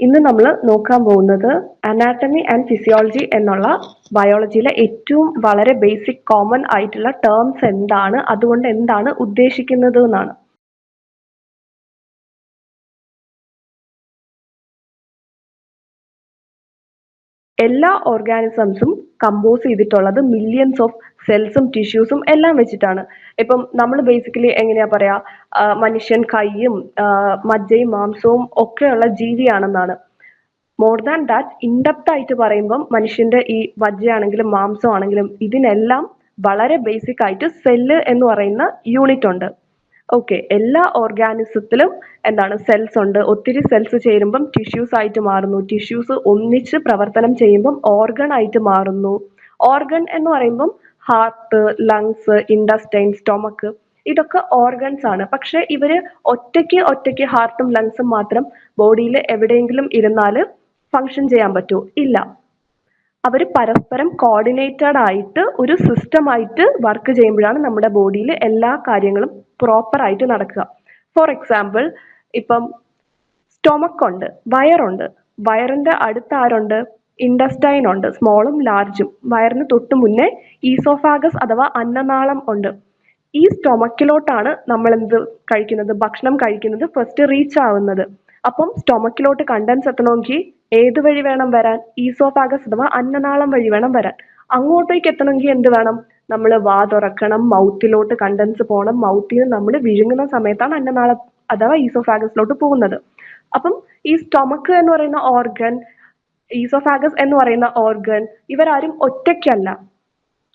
ഇന്ന് നമ്മൾ നോക്കാൻ പോകുന്നത് അനാട്ടമി ആൻഡ് ഫിസിയോളജി എന്നുള്ള ബയോളജിയിലെ ഏറ്റവും വളരെ ബേസിക് കോമൺ ആയിട്ടുള്ള ടേംസ് എന്താണ് അതുകൊണ്ട് എന്താണ് ഉദ്ദേശിക്കുന്നത് എന്നാണ്. എല്ലാ ഓർഗാനിസംസും കമ്പോസ് ചെയ്തിട്ടുള്ളത് മില്യൺസ് ഓഫ് സെൽസും ടിഷ്യൂസും എല്ലാം വെച്ചിട്ടാണ്. ഇപ്പം നമ്മൾ ബേസിക്കലി എങ്ങനെയാ പറയാ മനുഷ്യൻ കൈയും മജ്ജയും മാംസവും ഒക്കെയുള്ള ജീവിയാണെന്നാണ്. More than that in depth ആയിട്ട് പറയുമ്പം മനുഷ്യന്റെ ഈ വജ്ജയാണെങ്കിലും മാംസമാണെങ്കിലും ഇതിനെല്ലാം വളരെ ബേസിക് ആയിട്ട് സെല്ല് എന്ന് പറയുന്ന യൂണിറ്റ് ഉണ്ട്. ഓക്കെ എല്ലാ ഓർഗാനിസത്തിലും എന്താണ് സെൽസ് ഉണ്ട്. ഒത്തിരി സെൽസ് ചേരുമ്പം ടിഷ്യൂസ് ആയിട്ട് മാറുന്നു. ടിഷ്യൂസ് ഒന്നിച്ച് പ്രവർത്തനം ചെയ്യുമ്പം ഓർഗൺ ആയിട്ട് മാറുന്നു. ഓർഗൺ എന്ന് പറയുമ്പം ഹാർട്ട് ലങ്സ് ഇൻഡസ്റ്റൈൻ സ്റ്റൊമക്ക് ഇതൊക്കെ ഓർഗൻസ് ആണ്. പക്ഷെ ഇവർ ഒറ്റയ്ക്ക് ഒറ്റയ്ക്ക് ഹാർട്ടും ലങ്സും മാത്രം ബോഡിയിൽ എവിടെയെങ്കിലും ഇരുന്നാൽ ഫങ്ഷൻ ചെയ്യാൻ പറ്റുമോ ഇല്ല. അവർ പരസ്പരം കോർഡിനേറ്റഡ് ആയിട്ട് ഒരു സിസ്റ്റം ആയിട്ട് വർക്ക് ചെയ്യുമ്പോഴാണ് നമ്മുടെ ബോഡിയിൽ എല്ലാ കാര്യങ്ങളും പ്രോപ്പർ ആയിട്ട് നടക്കുക. ഫോർ എക്സാമ്പിൾ ഇപ്പം സ്റ്റൊമക്ക് ഉണ്ട് വയറുണ്ട്. വയറിന്റെ അടുത്ത് ആരുണ്ട്? ഇൻഡസ്റ്റൈൻ ഉണ്ട് സ്മോളും ലാർജും വയറിന് തൊട്ട് മുന്നേ ഈസോഫാഗസ് അഥവാ അന്നനാളം ഉണ്ട്. ഈ സ്റ്റൊമക്കിലോട്ടാണ് നമ്മൾ എന്ത് കഴിക്കുന്നത്? ഭക്ഷണം കഴിക്കുന്നത് ഫസ്റ്റ് റീച്ച് ആവുന്നത്. അപ്പം സ്റ്റൊമക്കിലോട്ട് കണ്ടൻസ് എത്തണമെങ്കിൽ ഏത് വഴി വേണം വരാൻ? ഈസോഫാഗസ് അഥവാ അന്നനാളം വഴി വേണം വരാൻ. അങ്ങോട്ടേക്ക് എത്തണമെങ്കിൽ എന്ത് വേണം? നമ്മൾ വാ തുറക്കണം മൗത്തിലോട്ട് കണ്ടൻസ് പോകണം മൗത്തിൽ നിന്ന് നമ്മൾ വിഴുങ്ങുന്ന സമയത്താണ് അന്നനാള അഥവാ ഈസോഫാഗസിലോട്ട് പോകുന്നത്. അപ്പം ഈ സ്റ്റൊമക്ക് എന്ന് പറയുന്ന ഓർഗൻ ഈസോഫാഗസ് എന്ന് പറയുന്ന ഓർഗൻ ഇവരാരും ഒറ്റയ്ക്കല്ല.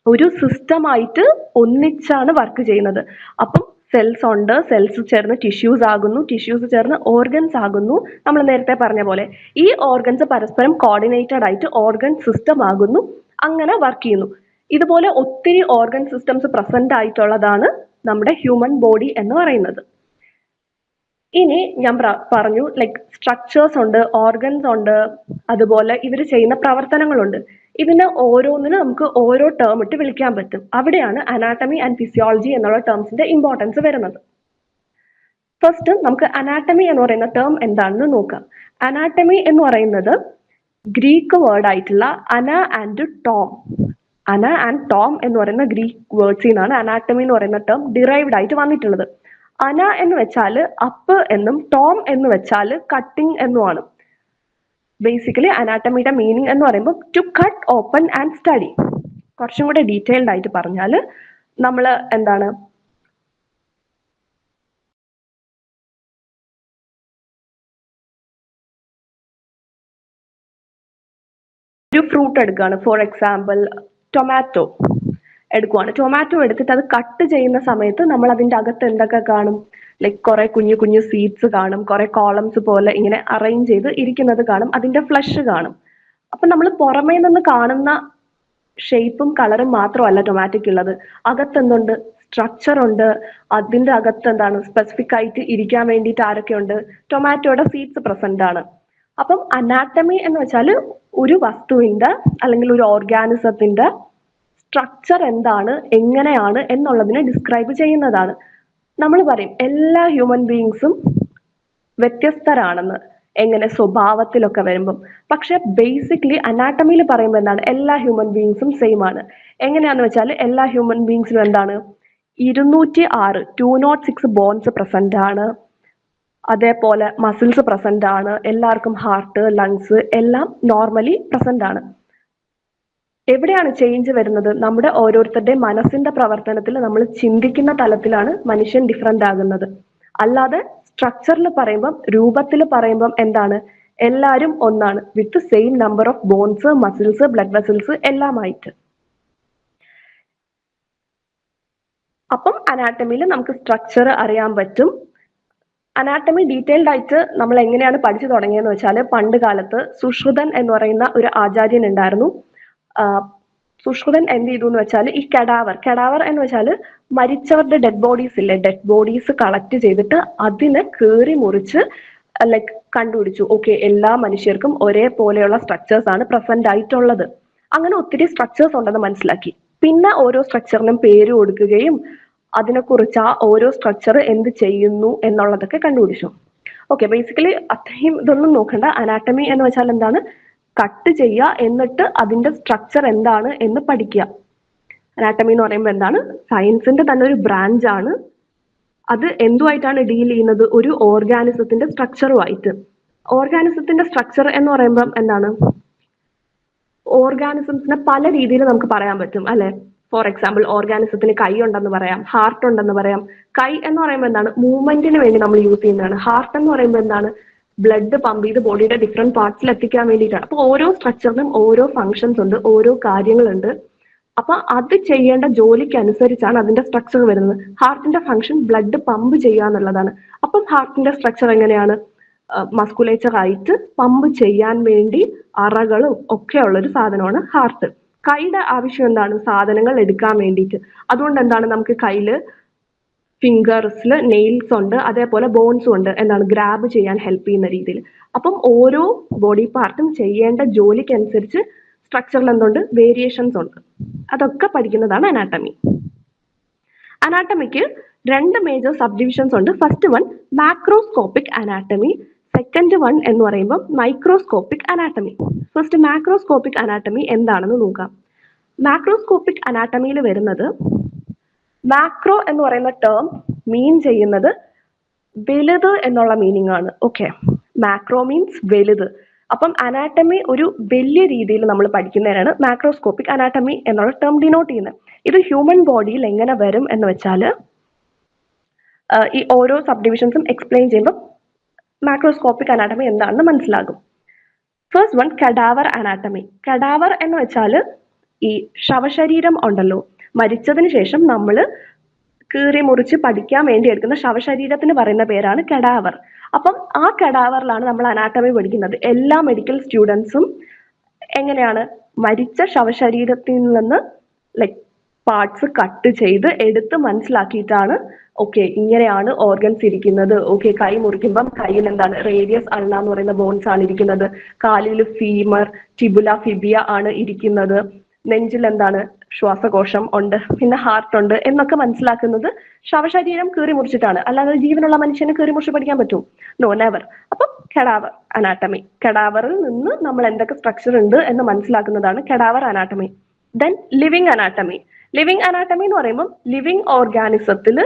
ഒരു സിസ്റ്റമായിട്ട് ഒന്നിച്ചാണ് വർക്ക് ചെയ്യുന്നത്. അപ്പം സെൽസ് ഉണ്ട് സെൽസ് ചേർന്ന് ടിഷ്യൂസ് ആകുന്നു ടിഷ്യൂസ് ചേർന്ന് ഓർഗൻസ് ആകുന്നു. നമ്മൾ നേരത്തെ പറഞ്ഞ പോലെ ഈ ഓർഗൻസ് പരസ്പരം കോർഡിനേറ്റഡ് ആയിട്ട് ഓർഗൻ സിസ്റ്റം ആകുന്നു. അങ്ങനെ വർക്ക് ചെയ്യുന്നു. ഇതുപോലെ ഒത്തിരി ഓർഗൻ സിസ്റ്റംസ് പ്രസന്റ് ആയിട്ടുള്ളതാണ് നമ്മുടെ ഹ്യൂമൻ ബോഡി എന്ന് പറയുന്നത്. ഇനി ഞാൻ പറഞ്ഞു ലൈക്ക് സ്ട്രക്ചേഴ്സ് ഉണ്ട് ഓർഗൻസ് ഉണ്ട് അതുപോലെ ഇവർ ചെയ്യുന്ന പ്രവർത്തനങ്ങളുണ്ട്. ഇതിന് ഓരോന്നിനും നമുക്ക് ഓരോ ടേം ഇട്ട് വിളിക്കാൻ പറ്റും. അവിടെയാണ് അനാട്ടമി ആൻഡ് ഫിസിയോളജി എന്നുള്ള ടേംസിന്റെ ഇമ്പോർട്ടൻസ് വരുന്നത്. ഫസ്റ്റ് നമുക്ക് അനാട്ടമി എന്ന് പറയുന്ന ടേം എന്താണെന്ന് നോക്കാം. അനാട്ടമി എന്ന് പറയുന്നത് ഗ്രീക്ക് വേർഡ് ആയിട്ടുള്ള ana and tome ana and tome എന്ന് പറയുന്ന ഗ്രീക്ക് വേർഡ്സിൽ നിന്നാണ് അനാട്ടമി എന്ന് പറയുന്ന ടേം ഡിറൈവ്ഡ് ആയിട്ട് വന്നിട്ടുള്ളത്. അന എന്ന് വെച്ചാൽ അപ്പ് എന്നും ടോം എന്ന് വെച്ചാൽ കട്ടിംഗ് എന്നുമാണ് ബേസിക്കലി അനാട്ടമിയുടെ മീനിങ് എന്ന് പറയുമ്പോൾ to cut open and study കുറച്ചും കൂടെ ഡീറ്റെയിൽഡ് ആയിട്ട് പറഞ്ഞാൽ നമ്മൾ എന്താണ് ഒരു ഫ്രൂട്ട് എടുക്കുകയാണ് ഫോർ എക്സാമ്പിൾ ടൊമാറ്റോ എടുക്കുവാണ്. ടൊമാറ്റോ എടുത്തിട്ട് അത് കട്ട് ചെയ്യുന്ന സമയത്ത് നമ്മൾ അതിന്റെ അകത്ത് എന്തൊക്കെ കാണും? ലൈക്ക് കുറെ കുഞ്ഞു കുഞ്ഞു സീഡ്സ് കാണും കുറെ കോളംസ് പോലെ ഇങ്ങനെ അറേഞ്ച് ചെയ്ത് ഇരിക്കുന്നത് കാണും അതിന്റെ ഫ്ലഷ് കാണും. അപ്പൊ നമ്മൾ പുറമേ നിന്ന് കാണുന്ന ഷേപ്പും കളറും മാത്രമല്ല ടൊമാറ്റോയ്ക്ക് ഉള്ളത് അകത്ത് എന്തുണ്ട്? സ്ട്രക്ചർ ഉണ്ട്. അതിന്റെ അകത്ത് എന്താണ്? സ്പെസിഫിക് ആയിട്ട് ഇരിക്കാൻ വേണ്ടിയിട്ട് ആരൊക്കെ ഉണ്ട്? ടൊമാറ്റോയുടെ സീഡ്സ് പ്രസന്റ് ആണ്. അപ്പം അനാട്ടമി എന്ന് വെച്ചാൽ ഒരു വസ്തുവിന്റെ അല്ലെങ്കിൽ ഒരു ഓർഗാനിസത്തിന്റെ സ്ട്രക്ചർ എന്താണ് എങ്ങനെയാണ് എന്നുള്ളതിനെ ഡിസ്ക്രൈബ് ചെയ്യുന്നതാണ്. നമ്മൾ പറയും എല്ലാ ഹ്യൂമൻ ബീയിങ്സും വ്യത്യസ്തരാണെന്ന് എങ്ങനെ സ്വഭാവത്തിലൊക്കെ വരുമ്പം. പക്ഷെ ബേസിക്കലി അനാട്ടമിയിൽ പറയുമ്പോൾ എന്താണ്? എല്ലാ ഹ്യൂമൻ ബീയിങ്സും സെയിം ആണ്. എങ്ങനെയാന്ന് വെച്ചാൽ എല്ലാ ഹ്യൂമൻ ബീയിങ്സിലും എന്താണ്? ഇരുന്നൂറ്റി ആറ് two nought six bones present ആണ്. അതേപോലെ മസിൽസ് പ്രസന്റ് ആണ് എല്ലാവർക്കും ഹാർട്ട് ലങ്സ് എല്ലാം നോർമലി പ്രസന്റ് ആണ്. എവിടെയാണ് ചേഞ്ച് വരുന്നത്? നമ്മുടെ ഓരോരുത്തരുടെ മനസ്സിന്റെ പ്രവർത്തനത്തിൽ നമ്മൾ ചിന്തിക്കുന്ന തലത്തിലാണ് മനുഷ്യൻ ഡിഫറെന്റ് ആകുന്നത്. അല്ലാതെ സ്ട്രക്ചറിൽ പറയുമ്പം രൂപത്തിൽ പറയുമ്പം എന്താണ്? എല്ലാവരും ഒന്നാണ് with same number of bones muscles blood vessels എല്ലാമായിട്ട്. അപ്പം അനാട്ടമിയിൽ നമുക്ക് സ്ട്രക്ചർ അറിയാൻ പറ്റും. അനാട്ടമി ഡീറ്റെയിൽഡ് ആയിട്ട് നമ്മൾ എങ്ങനെയാണ് പഠിച്ചു തുടങ്ങിയെന്ന് വെച്ചാൽ പണ്ട് കാലത്ത് സുശ്രുതൻ എന്ന് പറയുന്ന ഒരു ആചാര്യൻ ഉണ്ടായിരുന്നു. സുശ്രുതൻ എന്ത് ചെയ്തു എന്ന് വെച്ചാൽ ഈ കെടാവർ കെടാവർ എന്ന് വെച്ചാൽ മരിച്ചവരുടെ ഡെഡ് ബോഡീസ് ഇല്ലേ? ഡെഡ് ബോഡീസ് കളക്ട് ചെയ്തിട്ട് അതിനെ കീറി മുറിച്ച് ലൈക്ക് കണ്ടുപിടിച്ചു. ഓക്കെ എല്ലാ മനുഷ്യർക്കും ഒരേപോലെയുള്ള സ്ട്രക്ചേഴ്സ് ആണ് പ്രസന്റ് ആയിട്ടുള്ളത്. അങ്ങനെ ഒത്തിരി സ്ട്രക്ചേഴ്സ് ഉണ്ടെന്ന് മനസ്സിലാക്കി. പിന്നെ ഓരോ സ്ട്രക്ചറിനും പേര് കൊടുക്കുകയും അതിനെക്കുറിച്ച് ആ ഓരോ സ്ട്രക്ചർ എന്ത് ചെയ്യുന്നു എന്നുള്ളതൊക്കെ കണ്ടുപിടിച്ചു. ഓക്കെ ബേസിക്കലി അത്രയും ഇതൊന്നും നോക്കണ്ട. അനാട്ടമി എന്ന് വെച്ചാൽ എന്താണ്? കട്ട് ചെയ്യുക എന്നിട്ട് അതിന്റെ സ്ട്രക്ചർ എന്താണ് എന്ന് പഠിക്കുക. അനാട്ടമി എന്ന് പറയുമ്പോൾ എന്താണ്? സയൻസിന്റെ തന്നെ ഒരു ബ്രാഞ്ച് ആണ്. അത് എന്തുമായിട്ടാണ് ഡീൽ ചെയ്യുന്നത്? ഒരു ഓർഗാനിസത്തിന്റെ സ്ട്രക്ചറുമായിട്ട് ഓർഗാനിസത്തിന്റെ സ്ട്രക്ചർ എന്ന് പറയുമ്പം എന്താണ്? ഓർഗാനിസംസിനെ പല രീതിയിൽ നമുക്ക് പറയാൻ പറ്റും അല്ലെ? ഫോർ എക്സാമ്പിൾ ഓർഗാനിസത്തിന് കൈ ഉണ്ടെന്ന് പറയാം ഹാർട്ട് ഉണ്ടെന്ന് പറയാം. കൈ എന്ന് പറയുമ്പോൾ എന്താണ്? മൂവ്മെന്റിന് വേണ്ടി നമ്മൾ യൂസ് ചെയ്യുന്നതാണ്. ഹാർട്ട് എന്ന് പറയുമ്പോൾ എന്താണ്? ബ്ലഡ് പമ്പ് ചെയ്ത് ബോഡിയുടെ ഡിഫറെന്റ് പാർട്സിൽ എത്തിക്കാൻ വേണ്ടിയിട്ടാണ്. അപ്പോൾ ഓരോ സ്ട്രക്ചറിനും ഓരോ ഫങ്ഷൻസ് ഉണ്ട് ഓരോ കാര്യങ്ങളുണ്ട്. അപ്പൊ അത് ചെയ്യേണ്ട ജോലിക്ക് അനുസരിച്ചാണ് അതിന്റെ സ്ട്രക്ചർ വരുന്നത്. ഹാർട്ടിന്റെ ഫങ്ഷൻ ബ്ലഡ് പമ്പ് ചെയ്യുക എന്നുള്ളതാണ്. അപ്പൊ ഹാർട്ടിന്റെ സ്ട്രക്ചർ എങ്ങനെയാണ്? മസ്കുലേച്ചർ ആയിട്ട് പമ്പ് ചെയ്യാൻ വേണ്ടി അറകളും ഒക്കെ ഉള്ള ഒരു സാധനമാണ് ഹാർട്ട് കൈയുടെ ആവശ്യം എന്താണ്? സാധനങ്ങൾ എടുക്കാൻ വേണ്ടിയിട്ട്. അതുകൊണ്ട് എന്താണ് നമുക്ക് കയ്യിൽ ഫിംഗേഴ്സിൽ നെയിൽസ് ഉണ്ട് അതേപോലെ ബോൺസ് ഉണ്ട് എന്താണ് ഗ്രാബ് ചെയ്യാൻ ഹെൽപ്പ് ചെയ്യുന്ന രീതിയിൽ. അപ്പം ഓരോ ബോഡി പാർട്ടും ചെയ്യേണ്ട ജോലിക്കനുസരിച്ച് സ്ട്രക്ചറിൽ എന്തുണ്ട്? വേരിയേഷൻസ് ഉണ്ട്. അതൊക്കെ പഠിക്കുന്നതാണ് അനാട്ടമി അനാട്ടമിക്ക് രണ്ട് മേജർ സബ് ഡിവിഷൻസ് ഉണ്ട്. First one macroscopic anatomy second one എന്ന് പറയുമ്പോൾ microscopic anatomy first macroscopic anatomy എന്താണെന്ന് നോക്കാം. മാക്രോസ്കോപ്പിക് അനാട്ടമിയിൽ വരുന്നത് മാക്രോ എന്ന് പറയുന്ന ടേം മീൻ ചെയ്യുന്നത് വലുത് എന്നുള്ള മീനിങ് ആണ്. ഓക്കെ മാക്രോ മീൻസ് വലുത്. അപ്പം അനാട്ടമി ഒരു വലിയ രീതിയിൽ നമ്മൾ പഠിക്കുന്നതിനാണ് മാക്രോസ്കോപ്പിക് അനാട്ടമി എന്നുള്ള ടേം ഡിനോട്ട് ചെയ്യുന്നത്. ഇത് ഹ്യൂമൻ ബോഡിയിൽ എങ്ങനെ വരും എന്ന് വെച്ചാൽ ഈ ഓരോ സബ് ഡിവിഷൻസും എക്സ്പ്ലെയിൻ ചെയ്യുമ്പോൾ മാക്രോസ്കോപ്പിക് അനാട്ടമി എന്താണെന്ന് മനസ്സിലാകും. First one cadaver anatomy cadaver എന്ന് വെച്ചാൽ ഈ ശവശരീരം ഉണ്ടല്ലോ. മരിച്ചതിന് ശേഷം നമ്മൾ കീറി മുറിച്ച് പഠിക്കാൻ വേണ്ടി എടുക്കുന്ന ശവശരീരത്തിന് പറയുന്ന പേരാണ് കഡാവർ അപ്പം ആ കഡാവറിലാണ് നമ്മൾ അനാട്ടമി പഠിക്കുന്നത്. എല്ലാ മെഡിക്കൽ സ്റ്റുഡൻസും എങ്ങനെയാണ് മരിച്ച ശവശരീരത്തിൽ നിന്ന് ലൈക് പാർട്സ് കട്ട് ചെയ്ത് എടുത്ത് മനസ്സിലാക്കിയിട്ടാണ് ഓക്കെ ഇങ്ങനെയാണ് ഓർഗൻസ് ഇരിക്കുന്നത്. ഓക്കെ കൈ മുറിക്കുമ്പം കയ്യിൽ എന്താണ്? റേഡിയസ് അള്ള എന്ന് പറയുന്ന ബോൺസ് ആണ് ഇരിക്കുന്നത്. കാലിൽ ഫീമർ ടിബുല ഫിബിയ ആണ് ഇരിക്കുന്നത്. നെഞ്ചിൽ എന്താണ്? ശ്വാസകോശം ഉണ്ട് പിന്നെ ഹാർട്ട് ഉണ്ട് എന്നൊക്കെ മനസ്സിലാക്കുന്നത് ശവശരീരം കീറി മുറിച്ചിട്ടാണ്. അല്ലാതെ ജീവനുള്ള മനുഷ്യനെ കീറി മുറിച്ച് പഠിക്കാൻ പറ്റും. നോ നെവർ അപ്പം കെടാവർ അനാട്ടമി കെടാവറിൽ നിന്ന് നമ്മൾ എന്തൊക്കെ സ്ട്രക്ചർ ഉണ്ട് എന്ന് മനസ്സിലാക്കുന്നതാണ് cadaver anatomy then living anatomy living anatomy എന്ന് പറയുമ്പോൾ ലിവിങ് ഓർഗാനിസത്തിൽ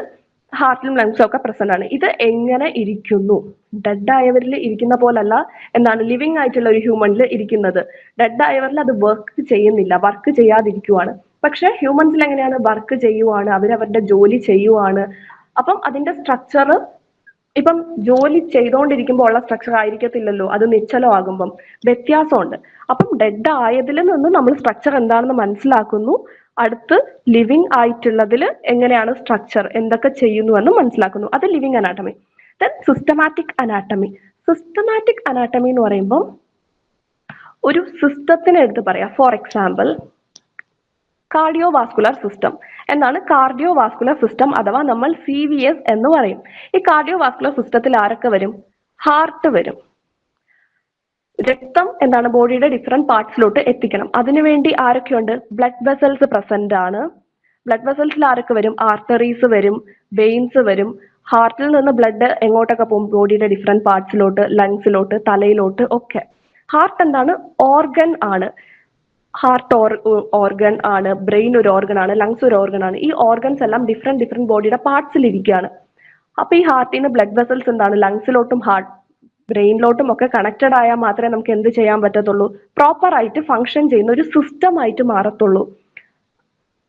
ഹാർട്ടിലും ലങ്സും ഒക്കെ പ്രസന്റ് ആണ്. ഇത് എങ്ങനെ ഇരിക്കുന്നു? ഡെഡ് ആയവരിൽ ഇരിക്കുന്ന പോലല്ല എന്താണ് ലിവിങ് ആയിട്ടുള്ള ഒരു ഹ്യൂമനിൽ ഇരിക്കുന്നത്. ഡെഡ് ആയവരിൽ അത് വർക്ക് ചെയ്യുന്നില്ല. വർക്ക് ചെയ്യാതിരിക്കുവാണ്. പക്ഷെ ഹ്യൂമൻസിൽ എങ്ങനെയാണ് വർക്ക് ചെയ്യുവാണ്? അവരവരുടെ ജോലി ചെയ്യുവാണ്. അപ്പം അതിന്റെ സ്ട്രക്ചർ ഇപ്പം ജോലി ചെയ്തുകൊണ്ടിരിക്കുമ്പോൾ ഉള്ള സ്ട്രക്ചർ ആയിരിക്കത്തില്ലല്ലോ. അത് നിശ്ചലമാകുമ്പം വ്യത്യാസമുണ്ട്. അപ്പം ഡെഡ് ആയതിൽ നിന്ന് നമ്മൾ സ്ട്രക്ചർ എന്താണെന്ന് മനസ്സിലാക്കുന്നു. അടുത്ത് ലിവിങ് ആയിട്ടുള്ളതിൽ എങ്ങനെയാണ് സ്ട്രക്ചർ എന്തൊക്കെ ചെയ്യുന്നു എന്ന് മനസ്സിലാക്കുന്നു. അത് living anatomy then systematic anatomy systematic anatomy എന്ന് പറയുമ്പോൾ ഒരു സിസ്റ്റത്തിന് എടുത്ത് പറയാം. For example cardiovascular system എന്നാണ് കാർഡിയോ വാസ്കുലർ സിസ്റ്റം അഥവാ നമ്മൾ സി വി എസ് എന്ന് പറയും. ഈ കാർഡിയോ വാസ്കുലർ സിസ്റ്റത്തിൽ ആരൊക്കെ വരും? ഹാർട്ട് വരും. രക്തം എന്താണ് ബോഡിയുടെ ഡിഫറെന്റ് പാർട്സിലോട്ട് എത്തിക്കണം. അതിനുവേണ്ടി ആരൊക്കെയുണ്ട്? ബ്ലഡ് വെസൽസ് പ്രസന്റ് ആണ്. ബ്ലഡ് വെസൽസിൽ ആരൊക്കെ വരും? ആർട്ടറീസ് വരും വെയിൻസ് വരും. ഹാർട്ടിൽ നിന്ന് ബ്ലഡ് എങ്ങോട്ടൊക്കെ പോകും? ബോഡിയുടെ ഡിഫറെന്റ് പാർട്സിലോട്ട് ലങ്സിലോട്ട് തലയിലോട്ട് ഒക്കെ. ഹാർട്ട് എന്താണ്? ഓർഗൻ ആണ്. ഹാർട്ട് ഓർഗൻ ആണ്. ബ്രെയിൻ ഒരു ഓർഗൻ ആണ്. ലങ്സ് ഒരു ഓർഗൻ ആണ്. ഈ ഓർഗൻസ് എല്ലാം ഡിഫറെന്റ് ഡിഫറെന്റ് ബോഡിയുടെ പാർട്സിൽ ഇരിക്കുകയാണ്. അപ്പൊ ഈ ഹാർട്ടിന് ബ്ലഡ് വെസൽസ് എന്താണ്? ലങ്സിലോട്ടും ഹാർട്ട് ബ്രെയിനിലോട്ടും ഒക്കെ കണക്റ്റഡ് ആയാൽ മാത്രമേ നമുക്ക് എന്ത് ചെയ്യാൻ പറ്റത്തുള്ളൂ? പ്രോപ്പർ ആയിട്ട് ഫങ്ഷൻ ചെയ്യുന്ന ഒരു സിസ്റ്റം ആയിട്ട് മാറത്തുള്ളൂ.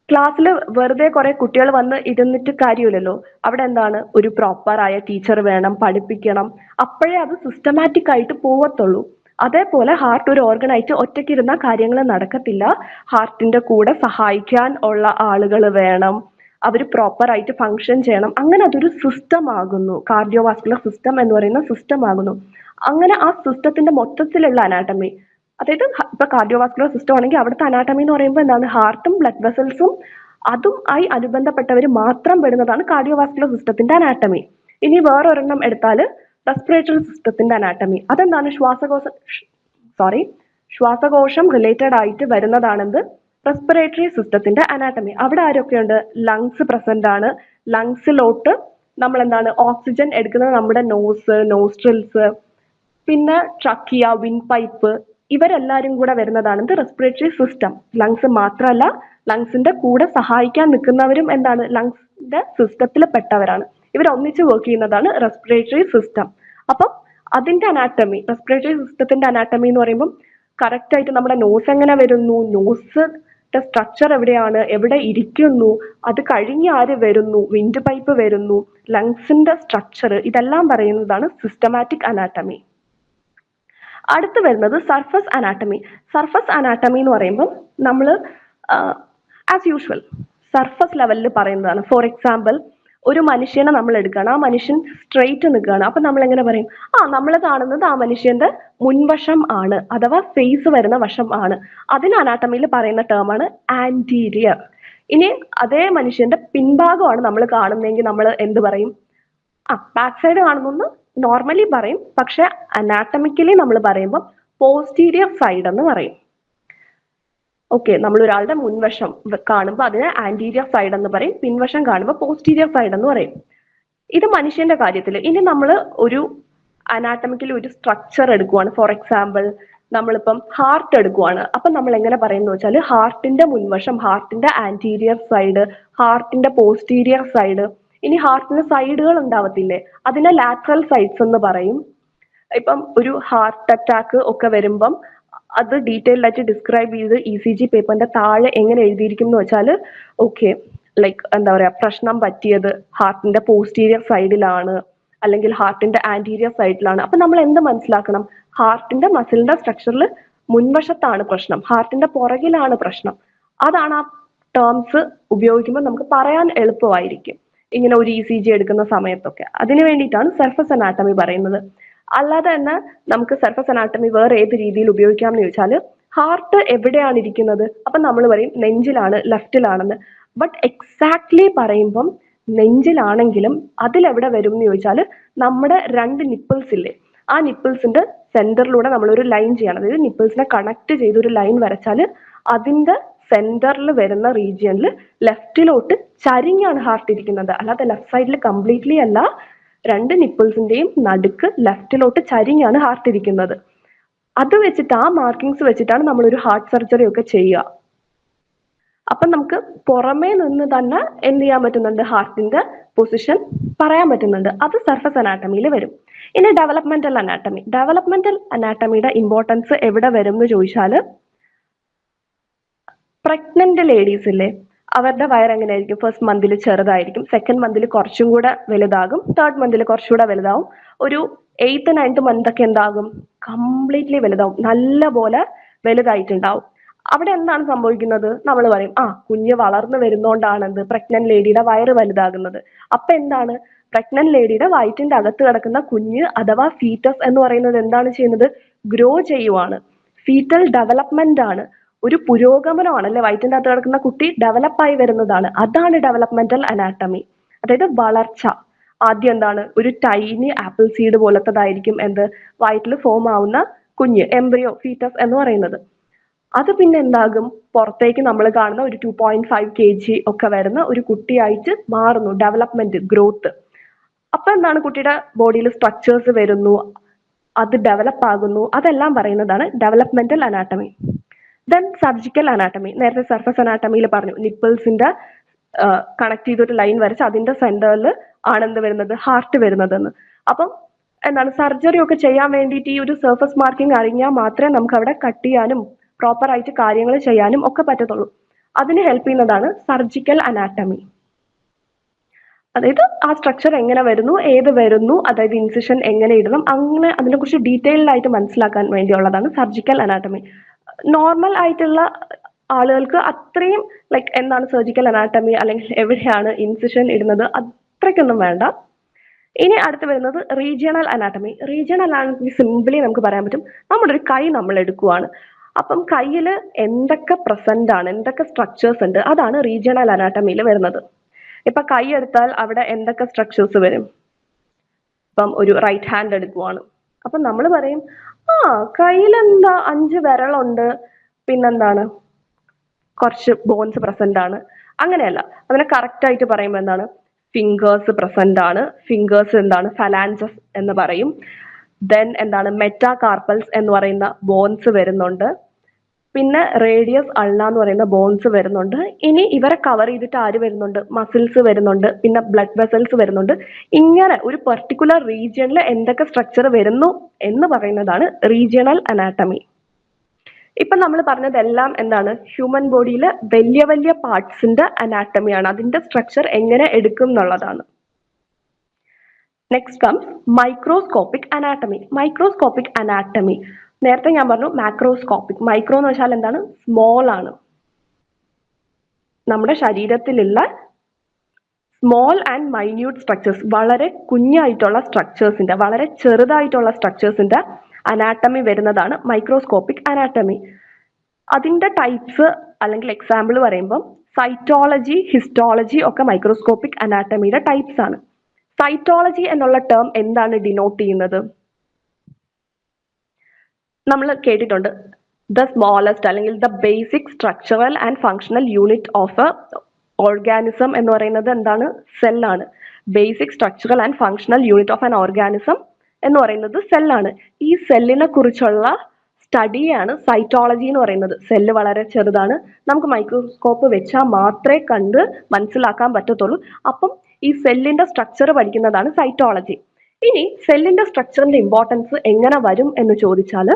ക്ലാസ്സിൽ വെറുതെ കുറെ കുട്ടികൾ വന്ന് ഇരുന്നിട്ട് കാര്യമില്ലല്ലോ. അവിടെ എന്താണ്? ഒരു പ്രോപ്പർ ആയ ടീച്ചർ വേണം പഠിപ്പിക്കണം. അപ്പോഴേ അത് സിസ്റ്റമാറ്റിക് ആയിട്ട് പോവത്തുള്ളൂ. അതേപോലെ ഹാർട്ട് ഒരു ആയിട്ട് ഒറ്റയ്ക്കിരുന്ന കാര്യങ്ങൾ നടക്കത്തില്ല. ഹാർട്ടിന്റെ കൂടെ സഹായിക്കാൻ ഉള്ള ആളുകൾ വേണം. അവർ പ്രോപ്പറായിട്ട് ഫങ്ഷൻ ചെയ്യണം. അങ്ങനെ അതൊരു സിസ്റ്റം ആകുന്നു. കാർഡിയോവാസ്കുലർ സിസ്റ്റം എന്ന് പറയുന്ന സിസ്റ്റം ആകുന്നു. അങ്ങനെ ആ സിസ്റ്റത്തിന്റെ മൊത്തത്തിലുള്ള അനാട്ടമി അതായത് ഇപ്പൊ കാർഡിയോവാസ്കുലർ സിസ്റ്റം ആണെങ്കിൽ അവിടുത്തെ അനാട്ടമി എന്ന് പറയുമ്പോൾ എന്താണ്? ഹാർട്ടും ബ്ലഡ് വെസൽസും അതും ആയി അനുബന്ധപ്പെട്ടവർ മാത്രം പെടുന്നതാണ് കാർഡിയോവാസ്കുലർ സിസ്റ്റത്തിന്റെ അനാട്ടമി ഇനി വേറൊരെണ്ണം എടുത്താൽ റെസ്പിറേറ്ററി സിസ്റ്റത്തിന്റെ അനാട്ടമി അതെന്താണ്? ശ്വാസകോശ സോറി ശ്വാസകോശം റിലേറ്റഡ് ആയിട്ട് വരുന്നതാണെന്ത്? റെസ്പിറേറ്ററി സിസ്റ്റത്തിന്റെ അനാട്ടമി അവിടെ ആരൊക്കെയുണ്ട് ലങ്സ് പ്രസന്റ് ആണ്. ലങ്സിലോട്ട് നമ്മൾ എന്താണ് ഓക്സിജൻ എടുക്കുന്നത് നമ്മുടെ നോസ് നോസ്ട്രിൽസ് പിന്നെ ട്രക്കിയ വിൻ പൈപ്പ് ഇവരെല്ലാരും കൂടെ വരുന്നതാണ് ഇത് റെസ്പിറേറ്ററി സിസ്റ്റം ലങ്സ് മാത്രമല്ല ലങ്സിന്റെ കൂടെ സഹായിക്കാൻ നിൽക്കുന്നവരും എന്താണ്? ലങ്സിന്റെ സിസ്റ്റത്തിൽ പെട്ടവരാണ്. ഇവർ ഒന്നിച്ച് വർക്ക് ചെയ്യുന്നതാണ് റെസ്പിറേറ്ററി സിസ്റ്റം അപ്പം അതിന്റെ അനാട്ടമി റെസ്പിറേറ്ററി സിസ്റ്റത്തിന്റെ അനാട്ടമി എന്ന് പറയുമ്പോൾ കറക്റ്റ് ആയിട്ട് നമ്മുടെ നോസ് എങ്ങനെ വരുന്നു? നോസ് സ്ട്രക്ചർ എവിടെയാണ്? എവിടെ ഇരിക്കുന്നു? അത് കഴിഞ്ഞ് ആര് വരുന്നു? വിൻഡ് പൈപ്പ് വരുന്നു? ലങ്സിന്റെ സ്ട്രക്ചർ ഇതെല്ലാം പറയുന്നതാണ് സിസ്റ്റമാറ്റിക് അനാട്ടമി അടുത്ത് വരുന്നത് സർഫസ് അനാട്ടമി സർഫസ് അനാട്ടമി എന്ന് പറയുമ്പോൾ നമ്മൾ ആസ് യൂഷ്വൽ സർഫസ് ലെവലിൽ പറയുന്നതാണ്. ഫോർ എക്സാമ്പിൾ ഒരു മനുഷ്യനെ നമ്മൾ എടുക്കുകയാണ്. ആ മനുഷ്യൻ സ്ട്രെയിറ്റ് നിൽക്കുകയാണ്. അപ്പൊ നമ്മൾ എങ്ങനെ പറയും? ആ നമ്മൾ കാണുന്നത് ആ മനുഷ്യന്റെ മുൻവശം ആണ് അഥവാ ഫേസ് വരുന്ന വശം ആണ്. അതിന് അനാട്ടമിയിൽ പറയുന്ന ടേമാണ് ആന്റീരിയർ ഇനി അതേ മനുഷ്യന്റെ പിൻഭാഗമാണ് നമ്മൾ കാണുന്നതെങ്കിൽ നമ്മൾ എന്ത് പറയും? ആ ബാക്ക് സൈഡ് കാണുന്നു നോർമലി പറയും. പക്ഷെ അനാട്ടമിക്കലി നമ്മൾ പറയുമ്പോൾ പോസ്റ്റീരിയർ സൈഡ് എന്ന് പറയും. ഓക്കെ നമ്മൾ ഒരാളുടെ മുൻവശം കാണുമ്പോൾ അതിനെ ആന്റീരിയർ സൈഡ് എന്ന് പറയും പിൻവശം കാണുമ്പോൾ പോസ്റ്റീരിയർ സൈഡ് എന്ന് പറയും. ഇത് മനുഷ്യന്റെ കാര്യത്തിൽ. ഇനി നമ്മൾ ഒരു അനാറ്റമിക്കൽ ഒരു സ്ട്രക്ചർ എടുക്കുവാണ്. ഫോർ എക്സാമ്പിൾ നമ്മളിപ്പം ഹാർട്ട് എടുക്കുവാണ്. അപ്പം നമ്മൾ എങ്ങനെ പറയുന്നു വെച്ചാൽ ഹാർട്ടിന്റെ മുൻവശം ഹാർട്ടിന്റെ ആന്റീരിയർ സൈഡ് ഹാർട്ടിന്റെ പോസ്റ്റീരിയർ സൈഡ് ഇനി ഹാർട്ടിന് സൈഡുകൾ ഉണ്ടാവത്തില്ലേ? അതിനെ ലാറ്ററൽ സൈഡ്സ് എന്ന് പറയും. ഇപ്പം ഒരു ഹാർട്ട് അറ്റാക്ക് ഒക്കെ വരുമ്പം അത് ഡീറ്റെയിൽഡ് ആയിട്ട് ഡിസ്ക്രൈബ് ചെയ്ത് ഇ സി ജി പേപ്പറിന്റെ താഴെ എങ്ങനെ എഴുതിയിരിക്കും എന്ന് വെച്ചാൽ ഓക്കെ ലൈക്ക് എന്താ പറയാ പ്രശ്നം പറ്റിയത് ഹാർട്ടിന്റെ പോസ്റ്റീരിയർ സൈഡിലാണ് അല്ലെങ്കിൽ ഹാർട്ടിന്റെ ആന്റീരിയർ സൈഡിലാണ് അപ്പൊ നമ്മൾ എന്ത് മനസ്സിലാക്കണം? ഹാർട്ടിന്റെ മസിലിന്റെ സ്ട്രക്ചറിൽ മുൻവശത്താണ് പ്രശ്നം. ഹാർട്ടിന്റെ പുറകിലാണ് പ്രശ്നം. അതാണ് ആ ടേംസ് ഉപയോഗിക്കുമ്പോൾ നമുക്ക് പറയാൻ എളുപ്പമായിരിക്കും. ഇങ്ങനെ ഒരു ഇ സി ജി എടുക്കുന്ന സമയത്തൊക്കെ. അതിനു വേണ്ടിയിട്ടാണ് സർഫസ് അനാട്ടമി പറയുന്നത്. അല്ലാതെ തന്നെ നമുക്ക് സർഫസ് അനാട്ടമി വേറെ ഏത് രീതിയിൽ ഉപയോഗിക്കാം എന്ന് ചോദിച്ചാൽ ഹാർട്ട് എവിടെയാണ് ഇരിക്കുന്നത്? അപ്പൊ നമ്മൾ പറയും നെഞ്ചിലാണ് ലെഫ്റ്റിലാണെന്ന് ബട്ട് എക്സാക്ട്ലി പറയുമ്പം നെഞ്ചിലാണെങ്കിലും അതിലെവിടെ വരും എന്ന് ചോദിച്ചാൽ നമ്മുടെ രണ്ട് നിപ്പിൾസ് ഇല്ലേ? ആ നിപ്പിൾസിന്റെ സെന്ററിലൂടെ നമ്മൾ ഒരു ലൈൻ ചെയ്യണം. അതായത് നിപ്പിൾസിനെ കണക്ട് ചെയ്ത് ഒരു ലൈൻ വരച്ചാൽ അതിന്റെ സെന്ററിൽ വരുന്ന റീജിയനിൽ ലെഫ്റ്റിലോട്ട് ചരിഞ്ഞാണ് ഹാർട്ട് ഇരിക്കുന്നത്. അല്ലാതെ ലെഫ്റ്റ് സൈഡിൽ കംപ്ലീറ്റ്ലി അല്ല രണ്ട് നിപ്പിൾസിന്റെയും നടുക്ക് ലെഫ്റ്റിലോട്ട് ചരിഞ്ഞാണ് ഹാർട്ട് ഇരിക്കുന്നത്. അത് വെച്ചിട്ട് ആ മാർക്കിങ്സ് വെച്ചിട്ടാണ് നമ്മൾ ഒരു ഹാർട്ട് സർജറി ഒക്കെ ചെയ്യുക. അപ്പൊ നമുക്ക് പുറമേ നിന്ന് തന്നെ എന്ത് ചെയ്യാൻ പറ്റുന്നുണ്ട്? ഹാർട്ടിന്റെ പൊസിഷൻ പറയാൻ പറ്റുന്നുണ്ട്. അത് സർഫസ് അനാട്ടമിയിൽ വരും. ഇനി ഡെവലപ്മെന്റൽ അനാട്ടമി ഡെവലപ്മെന്റൽ അനാട്ടമിയുടെ ഇമ്പോർട്ടൻസ് എവിടെ വരും എന്ന് ചോദിച്ചാൽ പ്രഗ്നന്റ് ലേഡീസ് ഇല്ലേ? അവരുടെ വയർ എങ്ങനെ ആയിരിക്കും ഫസ്റ്റ് മന്തിൽ ചെറുതായിരിക്കും. സെക്കൻഡ് മന്തിൽ കുറച്ചും കൂടെ വലുതാകും. തേർഡ് മന്തിൽ കുറച്ചുകൂടെ വലുതാകും ഒരു എയ്ത്ത് നയൻത്ത് മന്ത് ഒക്കെ എന്താകും? കംപ്ലീറ്റ്ലി വലുതാവും. നല്ല പോലെ വലുതായിട്ടുണ്ടാവും. അവിടെ എന്താണ് സംഭവിക്കുന്നത്? നമ്മൾ പറയും ആ കുഞ്ഞ് വളർന്നു വരുന്നോണ്ടാണ് എന്ത് പ്രഗ്നന്റ് ലേഡിയുടെ വയറ് വലുതാകുന്നത്. അപ്പൊ എന്താണ്? പ്രഗ്നന്റ് ലേഡിയുടെ വയറ്റിന്റെ അകത്ത് കിടക്കുന്ന കുഞ്ഞ് അഥവാ ഫീറ്റസ് എന്ന് പറയുന്നത് എന്താണ് ചെയ്യുന്നത്? ഗ്രോ ചെയ്യുവാണ്. ഫീറ്റൽ ഡെവലപ്മെന്റ് ആണ്. ഒരു പുരോഗമനമാണ് അല്ലെ വയറ്റിന്റെ അകത്ത് കിടക്കുന്ന കുട്ടി ഡെവലപ്പായി വരുന്നതാണ്. അതാണ് ഡെവലപ്മെന്റൽ അനാട്ടമി അതായത് വളർച്ച. ആദ്യം എന്താണ്? ഒരു ടൈനി ആപ്പിൾ സീഡ് പോലത്തതായിരിക്കും എന്ത്? വയറ്റിൽ ഫോം ആവുന്ന കുഞ്ഞ് എംബ്രിയോ ഫീറ്റസ് എന്ന് പറയുന്നത്. അത് പിന്നെ എന്താകും? പുറത്തേക്ക് നമ്മൾ കാണുന്ന ഒരു two point five K G ഒക്കെ വരുന്ന ഒരു കുട്ടിയായിട്ട് മാറുന്നു ഡെവലപ്മെന്റ് ഗ്രോത്ത് അപ്പൊ എന്താണ് കുട്ടിയുടെ ബോഡിയിൽ സ്ട്രക്ചേഴ്സ് വരുന്നു അത് ഡെവലപ്പ് ആകുന്നു അതെല്ലാം പറയുന്നതാണ് developmental anatomy then surgical anatomy നേരത്തെ സർഫസ് അനാട്ടമിയിൽ പറഞ്ഞു. നിപ്പിൾസിന്റെ കണക്ട് ചെയ്തൊരു ലൈൻ വരച്ച് അതിന്റെ സെന്ററിൽ ആണെന്ത് വരുന്നത് ഹാർട്ട് വരുന്നതെന്ന്. അപ്പം എന്താണ് സർജറി ഒക്കെ ചെയ്യാൻ വേണ്ടിയിട്ട് ഈ ഒരു സർഫസ് മാർക്കിംഗ് അറിഞ്ഞാൽ മാത്രമേ നമുക്ക് അവിടെ കട്ട് ചെയ്യാനും പ്രോപ്പർ ആയിട്ട് കാര്യങ്ങൾ ചെയ്യാനും ഒക്കെ പറ്റത്തുള്ളൂ. അതിന് ഹെൽപ്പ് ചെയ്യുന്നതാണ് സർജിക്കൽ അനാട്ടമി അതായത് ആ സ്ട്രക്ചർ എങ്ങനെ വരുന്നു ഏത് വരുന്നു അതായത് ഇൻസിഷൻ എങ്ങനെ ഇടണം അങ്ങനെ അതിനെക്കുറിച്ച് ഡീറ്റെയിൽഡ് ആയിട്ട് മനസ്സിലാക്കാൻ വേണ്ടിയുള്ളതാണ് സർജിക്കൽ അനാട്ടമി നോർമൽ ആയിട്ടുള്ള ആളുകൾക്ക് അത്രയും ലൈക്ക് എന്താണ് സർജിക്കൽ അനാട്ടമി അല്ലെങ്കിൽ എവിടെയാണ് ഇൻസിഷൻ ഇടുന്നത് അത്രയ്ക്കൊന്നും വേണ്ട. ഇനി അടുത്ത് വരുന്നത് regional anatomy regional anatomy simply നമുക്ക് പറയാൻ പറ്റും നമ്മുടെ ഒരു കൈ നമ്മൾ എടുക്കുവാണ്. അപ്പം കയ്യിൽ എന്തൊക്കെ പ്രസന്റ് ആണ് എന്തൊക്കെ സ്ട്രക്ചേഴ്സ് ഉണ്ട് അതാണ് റീജിയണൽ അനാട്ടമിയിൽ വരുന്നത്. ഇപ്പൊ കൈ എടുത്താൽ അവിടെ എന്തൊക്കെ സ്ട്രക്ചേഴ്സ് വരും? ഇപ്പം ഒരു റൈറ്റ് ഹാൻഡ് എടുക്കുവാണ്. അപ്പം നമ്മൾ പറയും ആ കയ്യിലെന്താ അഞ്ച് വിരലുണ്ട് പിന്നെന്താണ്? കുറച്ച് ബോൺസ് പ്രസന്റ് ആണ്. അങ്ങനെയല്ല അതിനെ കറക്റ്റ് ആയിട്ട് പറയുമ്പോൾ എന്താണ്? ഫിംഗേഴ്സ് പ്രസന്റ് ആണ്. ഫിംഗേഴ്സ് എന്താണ്? ഫലാൻസസ് എന്ന് പറയും. ദെൻ എന്താണ്? മെറ്റാകാർപ്പൽസ് എന്ന് പറയുന്ന ബോൺസ് വരുന്നുണ്ട്. പിന്നെ റേഡിയസ് അൾന എന്ന് പറയുന്ന ബോൺസ് വരുന്നുണ്ട്. ഇനി ഇവരെ കവർ ചെയ്തിട്ട് ആര് വരുന്നുണ്ട്? മസിൽസ് വരുന്നുണ്ട്. പിന്നെ ബ്ലഡ് വെസൽസ് വരുന്നുണ്ട്. ഇങ്ങനെ ഒരു പെർട്ടിക്കുലർ റീജിയണിൽ എന്തൊക്കെ സ്ട്രക്ചർ വരുന്നു എന്ന് പറയുന്നതാണ് റീജിയണൽ അനാട്ടമി ഇപ്പൊ നമ്മൾ പറഞ്ഞതെല്ലാം എന്താണ്? ഹ്യൂമൻ ബോഡിയിലെ വലിയ വലിയ പാർട്സിന്റെ അനാട്ടമിയാണ് അതിന്റെ സ്ട്രക്ചർ എങ്ങനെ എടുക്കും എന്നുള്ളതാണ്. Next comes microscopic anatomy microscopic anatomy നേരത്തെ ഞാൻ പറഞ്ഞു മാക്രോസ്കോപ്പിക് മൈക്രോ എന്ന് വെച്ചാൽ എന്താണ്? സ്മോൾ ആണ്. നമ്മുടെ ശരീരത്തിലുള്ള സ്മോൾ ആൻഡ് മൈന്യൂട്ട് സ്ട്രക്ചേഴ്സ് വളരെ കുഞ്ഞായിട്ടുള്ള സ്ട്രക്ചേഴ്സിന്റെ വളരെ ചെറുതായിട്ടുള്ള സ്ട്രക്ചേഴ്സിന്റെ അനാട്ടമി വരുന്നതാണ് മൈക്രോസ്കോപ്പിക് അനാട്ടമി അതിന്റെ ടൈപ്സ് അല്ലെങ്കിൽ എക്സാമ്പിൾ പറയുമ്പം സൈറ്റോളജി ഹിസ്റ്റോളജി ഒക്കെ മൈക്രോസ്കോപ്പിക് അനാട്ടമിയുടെ ടൈപ്സ് ആണ്. സൈറ്റോളജി എന്നുള്ള ടേം എന്താണ് ഡിനോട്ട് ചെയ്യുന്നത്? നമ്മൾ കേട്ടിട്ടുണ്ട്. ദ സ്മോളസ്റ്റ് അല്ലെങ്കിൽ the basic structural and functional unit of organism എന്ന് പറയുന്നത് എന്താണ്? സെല്ലാണ് basic structural and functional unit of an organism എന്ന് പറയുന്നത് സെല്ലാണ് ഈ സെല്ലിനെ കുറിച്ചുള്ള സ്റ്റഡിയാണ് സൈറ്റോളജി എന്ന് പറയുന്നത്. സെല്ല് വളരെ ചെറുതാണ്. നമുക്ക് മൈക്രോസ്കോപ്പ് വെച്ചാൽ മാത്രമേ കണ്ട് മനസ്സിലാക്കാൻ പറ്റത്തുള്ളൂ. അപ്പം ഈ സെല്ലിന്റെ സ്ട്രക്ചർ പഠിക്കുന്നതാണ് സൈറ്റോളജി ഇനി സെല്ലിന്റെ സ്ട്രക്ചറിന്റെ ഇമ്പോർട്ടൻസ് എങ്ങനെ വരും എന്ന് ചോദിച്ചാൽ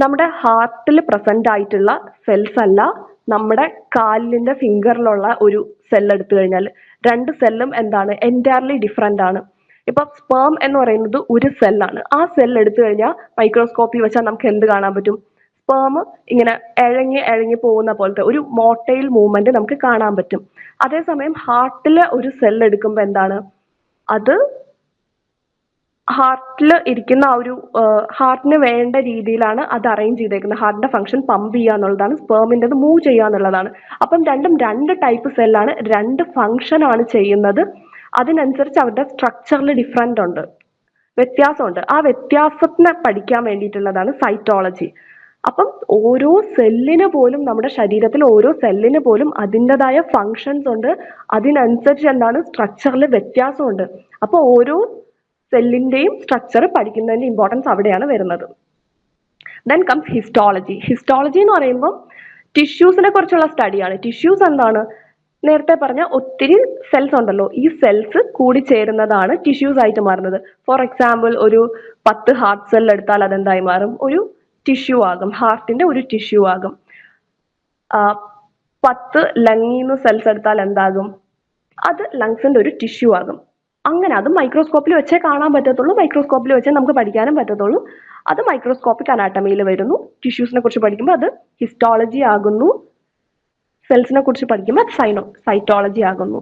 നമ്മുടെ ഹാർട്ടിൽ പ്രസന്റ് ആയിട്ടുള്ള സെൽസ് അല്ല നമ്മുടെ കാലിന്റെ ഫിംഗറിലുള്ള ഒരു സെൽ എടുത്തു കഴിഞ്ഞാൽ രണ്ട് സെല്ലും എന്താണ്? എന്റയർലി ഡിഫറെന്റ് ആണ്. ഇപ്പൊ സ്പേം എന്ന് പറയുന്നത് ഒരു സെല്ലാണ് ആ സെൽ എടുത്തു കഴിഞ്ഞാൽ മൈക്രോസ്കോപ്പി വെച്ചാൽ നമുക്ക് എന്ത് കാണാൻ പറ്റും? സ്പേം ഇങ്ങനെ ഇഴങ്ങി ഇഴങ്ങി പോകുന്ന പോലത്തെ ഒരു മോട്ടൈൽ മൂവ്മെന്റ് നമുക്ക് കാണാൻ പറ്റും. അതേസമയം ഹാർട്ടിലെ ഒരു സെൽ എടുക്കുമ്പോൾ എന്താണ്? അത് ഹാർട്ടിൽ ഇരിക്കുന്ന ആ ഒരു ഹാർട്ടിന് വേണ്ട രീതിയിലാണ് അത് അറേഞ്ച് ചെയ്തേക്കുന്നത്. ഹാർട്ടിന്റെ ഫംഗ്ഷൻ പമ്പ് ചെയ്യുക എന്നുള്ളതാണ് സ്പേമിന്റെത് മൂവ് ചെയ്യുക എന്നുള്ളതാണ്. അപ്പം രണ്ടും രണ്ട് ടൈപ്പ് സെല്ലാണ് രണ്ട് ഫംഗ്ഷൻ ആണ് ചെയ്യുന്നത്. അതിനനുസരിച്ച് അവരുടെ സ്ട്രക്ചറിൽ ഡിഫറെന്റ് ഉണ്ട്. വ്യത്യാസമുണ്ട്. ആ വ്യത്യാസത്തിനെ പഠിക്കാൻ വേണ്ടിയിട്ടുള്ളതാണ് സൈറ്റോളജി അപ്പം ഓരോ സെല്ലിന് പോലും നമ്മുടെ ശരീരത്തിൽ ഓരോ സെല്ലിന് പോലും അതിന്റെതായ ഫങ്ഷൻസ് ഉണ്ട്. അതിനനുസരിച്ച് എന്താണ് സ്ട്രക്ചറിൽ വ്യത്യാസമുണ്ട്. അപ്പോൾ ഓരോ സെല്ലിന്റെയും സ്ട്രക്ചർ പഠിക്കുന്നതിന്റെ ഇമ്പോർട്ടൻസ് അവിടെയാണ് വരുന്നത്. ദെൻ കംസ് ഹിസ്റ്റോളജി ഹിസ്റ്റോളജി എന്ന് പറയുമ്പോൾ ടിഷ്യൂസിനെ കുറിച്ചുള്ള സ്റ്റഡിയാണ് ടിഷ്യൂസ് എന്താണ്? നേരത്തെ പറഞ്ഞ ഒത്തിരി സെൽസ് ഉണ്ടല്ലോ. ഈ സെൽസ് കൂടി ചേരുന്നതാണ് ടിഷ്യൂസ് ആയിട്ട് മാറുന്നത്. ഫോർ എക്സാമ്പിൾ ഒരു പത്ത് ഹാർട്ട് സെൽ എടുത്താൽ അതെന്തായി മാറും? ഒരു ടിഷ്യൂ ആകും. ഹാർട്ടിന്റെ ഒരു ടിഷ്യൂ ആകും. പത്ത് ലങ്ങിന്ന് സെൽസ് എടുത്താൽ എന്താകും? അത് ലങ്സിന്റെ ഒരു ടിഷ്യൂ ആകും. അങ്ങനെ അത് മൈക്രോസ്കോപ്പിൽ വെച്ചേ കാണാൻ പറ്റത്തുള്ളൂ. മൈക്രോസ്കോപ്പിൽ വെച്ചേ നമുക്ക് പഠിക്കാനും പറ്റത്തുള്ളൂ. അത് മൈക്രോസ്കോപ്പിക് അനാട്ടമിയിൽ വരുന്നു. ടിഷ്യൂസിനെ കുറിച്ച് പഠിക്കുമ്പോൾ അത് ഹിസ്റ്റോളജി ആകുന്നു. സെൽസിനെ കുറിച്ച് പഠിക്കുമ്പോൾ അത് സൈനോ സൈറ്റോളജി ആകുന്നു.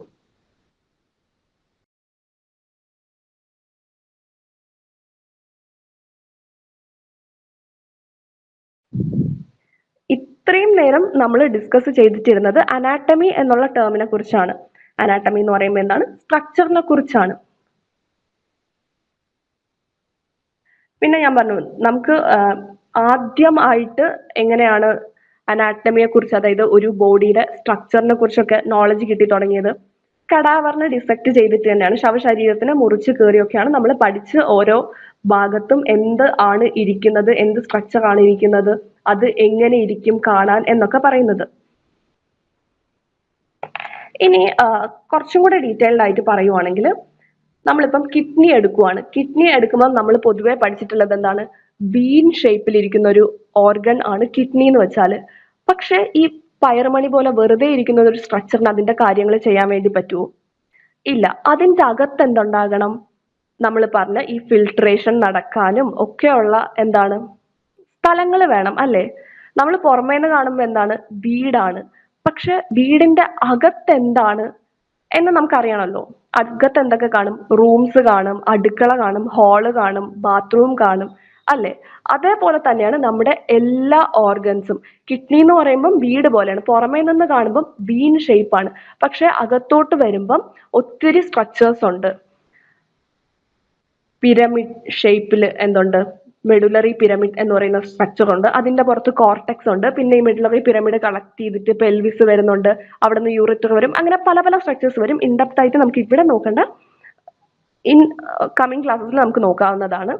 ഇത്രയും നേരം നമ്മൾ ഡിസ്കസ് ചെയ്തിട്ടിരുന്നത് അനാട്ടമി എന്നുള്ള ടേമിനെ കുറിച്ചാണ്. അനാട്ടമി എന്ന് പറയുമ്പോൾ എന്താണ്? സ്ട്രക്ചറിനെ കുറിച്ചാണ്. പിന്നെ ഞാൻ പറഞ്ഞു നമുക്ക് ആദ്യമായിട്ട് എങ്ങനെയാണ് അനാട്ടമിയെ കുറിച്ച് അതായത് ഒരു ബോഡിയുടെ സ്ട്രക്ചറിനെ കുറിച്ചൊക്കെ നോളജ് കിട്ടി തുടങ്ങിയത്? കടാവറിനെ ഡിസെക്ട് ചെയ്തിട്ട് തന്നെയാണ്. ശവശരീരത്തിനെ മുറിച്ച് കയറിയൊക്കെയാണ് നമ്മൾ പഠിച്ച് ഓരോ ഭാഗത്തും എന്ത് ആണ് ഇരിക്കുന്നത് എന്ത് സ്ട്രക്ചർ ആണ് ഇരിക്കുന്നത് അത് എങ്ങനെ ഇരിക്കും കാണാൻ എന്നൊക്കെ പറയുന്നത്. ഇനി കുറച്ചും കൂടെ ഡീറ്റെയിൽഡ് ആയിട്ട് പറയുവാണെങ്കിൽ നമ്മളിപ്പം കിഡ്നി എടുക്കുവാണ്. കിഡ്നി എടുക്കുമ്പോൾ നമ്മൾ പൊതുവെ പഠിച്ചിട്ടുള്ളത് എന്താണ്? ബീൻ ഷേപ്പിൽ ഇരിക്കുന്ന ഒരു ഓർഗൺ ആണ് കിഡ്നി എന്ന് വെച്ചാൽ പക്ഷേ ഈ പയർമണി പോലെ വെറുതെ ഇരിക്കുന്ന ഒരു സ്ട്രക്ചറിന് അതിന്റെ കാര്യങ്ങൾ ചെയ്യാൻ വേണ്ടി പറ്റുമോ ഇല്ല. അതിന്റെ അകത്ത് എന്തുണ്ടാകണം? നമ്മൾ പറഞ്ഞ ഈ ഫിൽട്രേഷൻ നടക്കാനും ഒക്കെയുള്ള എന്താണ്? സ്ഥലങ്ങൾ വേണം അല്ലേ? നമ്മൾ പുറമേന്ന് കാണുമ്പോൾ എന്താണ്? വീടാണ്. പക്ഷെ വീടിന്റെ അകത്ത് എന്താണ് എന്ന് നമുക്കറിയണമല്ലോ. അകത്ത് എന്തൊക്കെ കാണും? റൂംസ് കാണും അടുക്കള കാണും ഹാൾ കാണും ബാത്റൂം കാണും അല്ലെ? അതേപോലെ തന്നെയാണ് നമ്മുടെ എല്ലാ ഓർഗൻസും കിഡ്നി എന്ന് പറയുമ്പം വീട് പോലെയാണ്. പുറമേ നിന്ന് കാണുമ്പം വീൻ ഷേപ്പാണ് പക്ഷെ അകത്തോട്ട് വരുമ്പം ഒത്തിരി സ്ട്രക്ചേഴ്സ് ഉണ്ട്. പിരമിഡ് ഷേപ്പിൽ എന്തുണ്ട്? മെഡുലറി പിരമിഡ് എന്ന് പറയുന്ന സ്ട്രക്ചർ ഉണ്ട്. അതിന്റെ പുറത്ത് കോർട്ടെക്സ് ഉണ്ട്. പിന്നെ ഈ മെഡുലറി പിരമിഡ് കളക്ട് ചെയ്തിട്ട് പെൽവിസ് വരുന്നുണ്ട്. അവിടെ നിന്ന് യൂറിറ്റർ വരും. അങ്ങനെ പല പല സ്ട്രക്ചേഴ്സ് വരും. ഇൻഡെപ്ത് ആയിട്ട് നമുക്ക് ഇവിടെ നോക്കേണ്ട ഇൻ കമ്മിങ് ക്ലാസ്സസിൽ നമുക്ക് നോക്കാവുന്നതാണ്.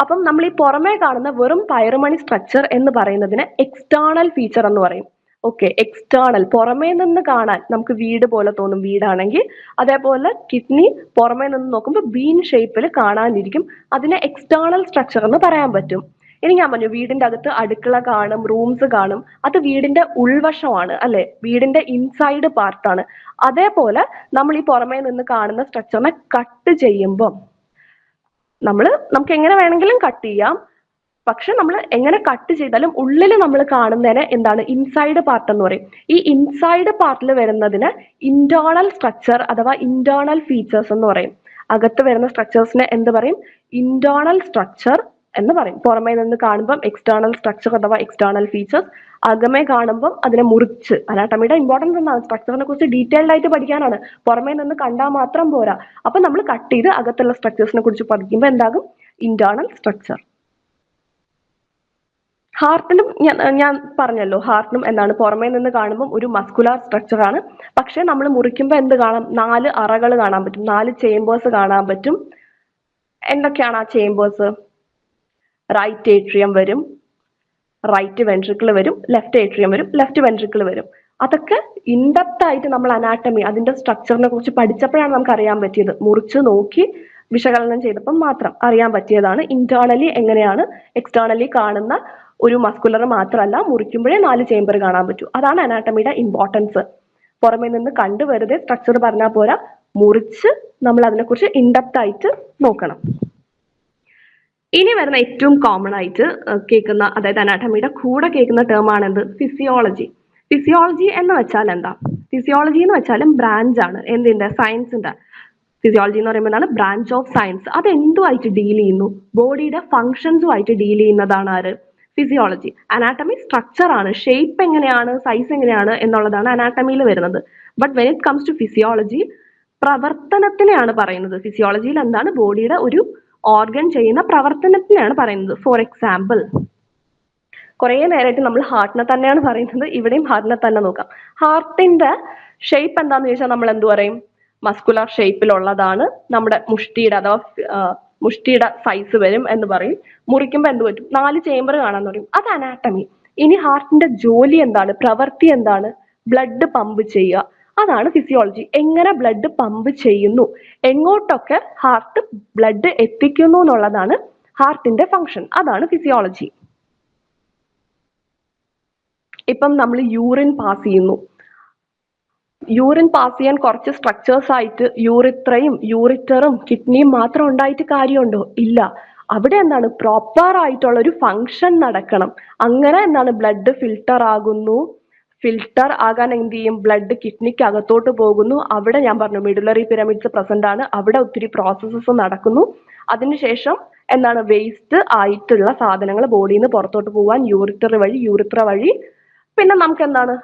അപ്പം നമ്മൾ ഈ പുറമേ കാണുന്ന വെറും പയറുമണി സ്ട്രക്ചർ എന്ന് പറയുന്നതിന് എക്സ്റ്റേണൽ ഫീച്ചർ എന്ന് പറയും. ഓക്കെ എക്സ്റ്റേണൽ പുറമേ നിന്ന് കാണാൻ നമുക്ക് വീട് പോലെ തോന്നും വീടാണെങ്കിൽ അതേപോലെ കിഡ്നി പുറമേ നിന്ന് നോക്കുമ്പോൾ ബീൻ ഷേപ്പിൽ കാണാനിരിക്കും. അതിനെ എക്സ്റ്റേണൽ സ്ട്രക്ചർ എന്ന് പറയാൻ പറ്റും. ഇനി ഞാൻ പറഞ്ഞു വീടിന്റെ അകത്ത് അടുക്കള കാണും റൂംസ് കാണും. അത് വീടിന്റെ ഉൾവശമാണ് അല്ലെ? വീടിന്റെ ഇൻസൈഡ് പാർട്ടാണ് അതേപോലെ നമ്മൾ ഈ പുറമേ നിന്ന് കാണുന്ന സ്ട്രക്ചറിനെ കട്ട് ചെയ്യുമ്പം നമ്മൾ നമുക്ക് എങ്ങനെ വേണമെങ്കിലും കട്ട് ചെയ്യാം. പക്ഷെ നമ്മൾ എങ്ങനെ കട്ട് ചെയ്താലും ഉള്ളിൽ നമ്മൾ കാണുന്നതിന് എന്താണ് ഇൻസൈഡ് പാർട്ട് എന്ന് പറയും. ഈ ഇൻസൈഡ് പാർട്ടിൽ വരുന്നതിന് ഇന്റേണൽ സ്ട്രക്ചർ അഥവാ ഇന്റേണൽ ഫീച്ചേഴ്സ് എന്ന് പറയും. അകത്ത് വരുന്ന സ്ട്രക്ചേഴ്സിനെ എന്ത് പറയും? ഇന്റേണൽ സ്ട്രക്ചർ എന്ന് പറയും. പുറമേ നിന്ന് കാണുമ്പം എക്സ്റ്റേണൽ സ്ട്രക്ചർ അഥവാ എക്സ്റ്റേണൽ ഫീച്ചേഴ്സ് അകമേ കാണുമ്പം അതിനെ മുറിച്ച്. അനാട്ടമിയുടെ ഇമ്പോർട്ടൻസ് എന്താണ്? സ്ട്രക്ചറിനെ കുറിച്ച് ഡീറ്റെയിൽഡ് ആയിട്ട് പഠിക്കാനാണ്. പുറമേ നിന്ന് കണ്ടാൽ മാത്രം പോരാ. അപ്പൊ നമ്മൾ കട്ട് ചെയ്ത് അകത്തുള്ള സ്ട്രക്ചേഴ്സിനെ കുറിച്ച് പഠിക്കുമ്പോൾ എന്താകും? ഇന്റേണൽ സ്ട്രക്ചർ ഹാർട്ടിനും ഞാൻ ഞാൻ പറഞ്ഞല്ലോ ഹാർട്ടിനും എന്താണ് പുറമേ നിന്ന് കാണുമ്പോൾ ഒരു മസ്കുലാർ സ്ട്രക്ചർ ആണ്. പക്ഷെ നമ്മൾ മുറിക്കുമ്പോൾ എന്ത് കാണാം? നാല് അറകൾ കാണാൻ പറ്റും നാല് ചേമ്പേഴ്സ് കാണാൻ പറ്റും. എന്തൊക്കെയാണ് ആ ചേമ്പേഴ്സ് റൈറ്റ് ഏട്രിയം വരും റൈറ്റ് വെൻട്രിക്കിൾ വരും ലെഫ്റ്റ് ഏട്രിയം വരും ലെഫ്റ്റ് വെൻട്രിക്കിൾ വരും. അതൊക്കെ ഇൻഡെപ്ത് ആയിട്ട് നമ്മൾ അനാട്ടമി അതിന്റെ സ്ട്രക്ചറിനെ കുറിച്ച് പഠിച്ചപ്പോഴാണ് നമുക്ക് അറിയാൻ പറ്റിയത്. മുറിച്ച് നോക്കി വിശകലനം ചെയ്തപ്പം മാത്രം അറിയാൻ പറ്റിയതാണ്. ഇന്റേണലി എങ്ങനെയാണ് എക്സ്റ്റേണലി കാണുന്ന ഒരു മസ്കുലർ മാത്രമല്ല മുറിക്കുമ്പോഴേ നാല് ചേംബർ കാണാൻ പറ്റൂ. അതാണ് അനാട്ടമിയുടെ ഇമ്പോർട്ടൻസ് പുറമെ നിന്ന് കണ്ടു വെറുതെ സ്ട്രക്ചർ പറഞ്ഞാൽ പോരാ. മുറിച്ച് നമ്മൾ അതിനെക്കുറിച്ച് ഇൻഡെപ്റ്റ് ആയിട്ട് നോക്കണം. ഇനി വരുന്ന ഏറ്റവും കോമൺ ആയിട്ട് കേൾക്കുന്ന അതായത് അനാട്ടമിയുടെ കൂടെ കേൾക്കുന്ന ടേം ആണ് എന്ത് ഫിസിയോളജി ഫിസിയോളജി എന്ന് വെച്ചാൽ എന്താ? ഫിസിയോളജി എന്ന് വെച്ചാലും ബ്രാഞ്ച് ആണ്. എന്തിന്റെ സയൻസിന്റെ ഫിസിയോളജി എന്ന് പറയുമ്പോൾ എന്താണ്? ബ്രാഞ്ച് ഓഫ് സയൻസ് അത് എന്തുമായിട്ട് ഡീൽ ചെയ്യുന്നു ബോഡിയുടെ ഫങ്ഷൻസുമായിട്ട് ഡീൽ ചെയ്യുന്നതാണ് ആര്? ഫിസിയോളജി അനാട്ടമി സ്ട്രക്ചർ ആണ് ഷേപ്പ് എങ്ങനെയാണ് സൈസ് എങ്ങനെയാണ് എന്നുള്ളതാണ് അനാട്ടമിയിൽ വരുന്നത്. But when it comes to physiology പ്രവർത്തനത്തിനെയാണ് പറയുന്നത്. ഫിസിയോളജിയിൽ എന്താണ്? ബോഡിയുടെ ഒരു ഓർഗൻ ചെയ്യുന്ന പ്രവർത്തനത്തിനെയാണ് പറയുന്നത്. ഫോർ എക്സാമ്പിൾ കുറേ നേരമായിട്ട് നമ്മൾ ഹാർട്ടിനെ തന്നെയാണ് പറയുന്നത്. ഇവിടെയും ഹാർട്ടിനെ തന്നെ നോക്കാം. ഹാർട്ടിന്റെ ഷേപ്പ് എന്താന്ന് ചോദിച്ചാൽ നമ്മൾ എന്തു പറയും? മസ്കുലർ ഷേപ്പിലുള്ളതാണ് നമ്മുടെ മുഷ്ടിയുടെ അഥവാ മുഷ്ടിയുടെ സൈസ് വരും എന്ന് പറയും. മുറിക്കുമ്പോൾ എന്ത് പറ്റും? നാല് ചേമ്പർ കാണാന്ന് പറയും. അത് അനാട്ടമി ഇനി ഹാർട്ടിന്റെ ജോലി എന്താണ്? പ്രവൃത്തി എന്താണ്? ബ്ലഡ് പമ്പ് ചെയ്യുക. അതാണ് ഫിസിയോളജി എങ്ങനെ ബ്ലഡ് പമ്പ് ചെയ്യുന്നു? എങ്ങോട്ടൊക്കെ ഹാർട്ട് ബ്ലഡ് എത്തിക്കുന്നു എന്നുള്ളതാണ് ഹാർട്ടിന്റെ ഫങ്ഷൻ അതാണ് ഫിസിയോളജി ഇപ്പം നമ്മൾ യൂറിൻ പാസ് ചെയ്യുന്നു. യൂറിൻ പാസ് ചെയ്യാൻ കുറച്ച് സ്ട്രക്ചേഴ്സ് ആയിട്ട് യൂറിത്രയും യൂറിറ്ററും കിഡ്നിയും മാത്രം ഉണ്ടായിട്ട് കാര്യമുണ്ടോ? ഇല്ല. അവിടെ എന്താണ്? പ്രോപ്പർ ആയിട്ടുള്ള ഒരു ഫങ്ഷൻ നടക്കണം. അങ്ങനെ എന്താണ്? ബ്ലഡ് ഫിൽട്ടർ ആകുന്നു. ഫിൽട്ടർ ആകാൻ എന്ത് ചെയ്യും? ബ്ലഡ് കിഡ്നിക്ക് അകത്തോട്ട് പോകുന്നു. അവിടെ ഞാൻ പറഞ്ഞു മിഡുലറി പിരമിഡ്സ് പ്രസന്റ് ആണ്. അവിടെ ഒത്തിരി പ്രോസസ്സസ് നടക്കുന്നു. അതിനുശേഷം എന്താണ്? വേസ്റ്റ് ആയിട്ടുള്ള സാധനങ്ങൾ ബോഡിയിൽ നിന്ന് പുറത്തോട്ട് പോകാൻ യൂറിറ്റർ വഴി യൂറിത്ര വഴി. പിന്നെ നമുക്ക് എന്താണ്?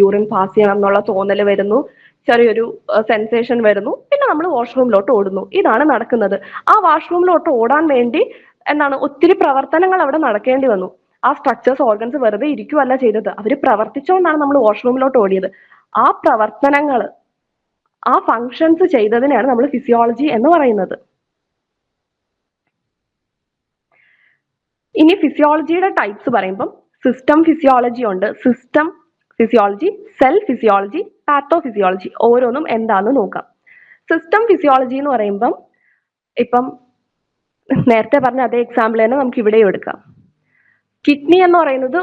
യൂറിൻ പാസ് ചെയ്യണം എന്നുള്ള തോന്നൽ വരുന്നു. ചെറിയൊരു സെൻസേഷൻ വരുന്നു. പിന്നെ നമ്മൾ വാഷ്റൂമിലോട്ട് ഓടുന്നു. ഇതാണ് നടക്കുന്നത്. ആ വാഷ്റൂമിലോട്ട് ഓടാൻ വേണ്ടി എന്താണ് ഒത്തിരി പ്രവർത്തനങ്ങൾ അവിടെ നടക്കേണ്ടി വന്നു. ആ സ്ട്രക്ചേഴ്സ് ഓർഗൻസ് വെറുതെ ഇരിക്കുവല്ല ചെയ്തത്. അവർ പ്രവർത്തിച്ചുകൊണ്ടാണ് നമ്മൾ വാഷ്റൂമിലോട്ട് ഓടിയത്. ആ പ്രവർത്തനങ്ങൾ ആ ഫങ്ഷൻസ് ചെയ്തതിനെയാണ് നമ്മൾ ഫിസിയോളജി എന്ന് പറയുന്നത്. ഇനി ഫിസിയോളജിയുടെ ടൈപ്സ് പറയുമ്പം സിസ്റ്റം ഫിസിയോളജി ഉണ്ട്. System physiology cell physiology pathophysiology ഓരോന്നും എന്താണെന്ന് നോക്കാം. സിസ്റ്റം ഫിസിയോളജി എന്ന് പറയുമ്പം ഇപ്പം നേരത്തെ പറഞ്ഞ അതേ എക്സാമ്പിൾ തന്നെ നമുക്ക് ഇവിടെയും എടുക്കാം. കിഡ്നി എന്ന് പറയുന്നത്